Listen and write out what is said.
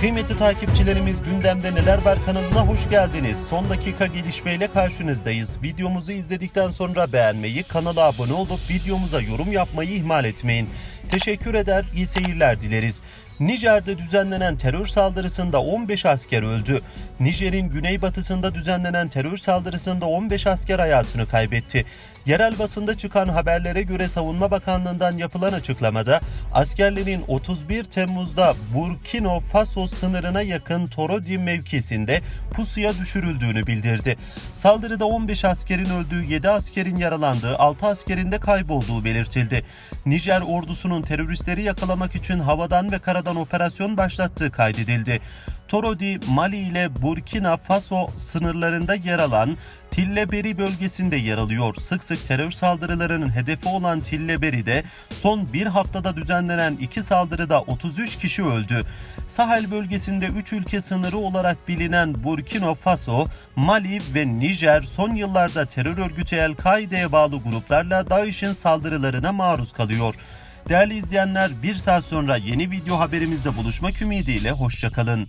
Kıymetli takipçilerimiz gündemde neler var kanalına hoş geldiniz. Son dakika gelişmeyle karşınızdayız. Videomuzu izledikten sonra beğenmeyi, kanala abone olup videomuza yorum yapmayı ihmal etmeyin. Teşekkür eder, iyi seyirler dileriz. Nijer'de düzenlenen terör saldırısında 15 asker öldü. Nijer'in güneybatısında düzenlenen terör saldırısında 15 asker hayatını kaybetti. Yerel basında çıkan haberlere göre Savunma Bakanlığı'ndan yapılan açıklamada askerlerin 31 Temmuz'da Burkina Faso sınırına yakın Torodi mevkisinde pusuya düşürüldüğünü bildirdi. Saldırıda 15 askerin öldüğü, 7 askerin yaralandığı, 6 askerin de kaybolduğu belirtildi. Nijer ordusunun teröristleri yakalamak için havadan ve karadan operasyon başlattığı kaydedildi. Torodi, Mali ile Burkina Faso sınırlarında yer alan Tilleberi bölgesinde yer alıyor. Sık sık terör saldırılarının hedefi olan Tilleberi'de son bir haftada düzenlenen iki saldırıda 33 kişi öldü. Sahel bölgesinde 3 ülke sınırı olarak bilinen Burkina Faso, Mali ve Nijer son yıllarda terör örgütü El-Kaide'ye bağlı gruplarla DAEŞ'in saldırılarına maruz kalıyor. Değerli izleyenler bir saat sonra yeni video haberimizde buluşmak ümidiyle hoşçakalın.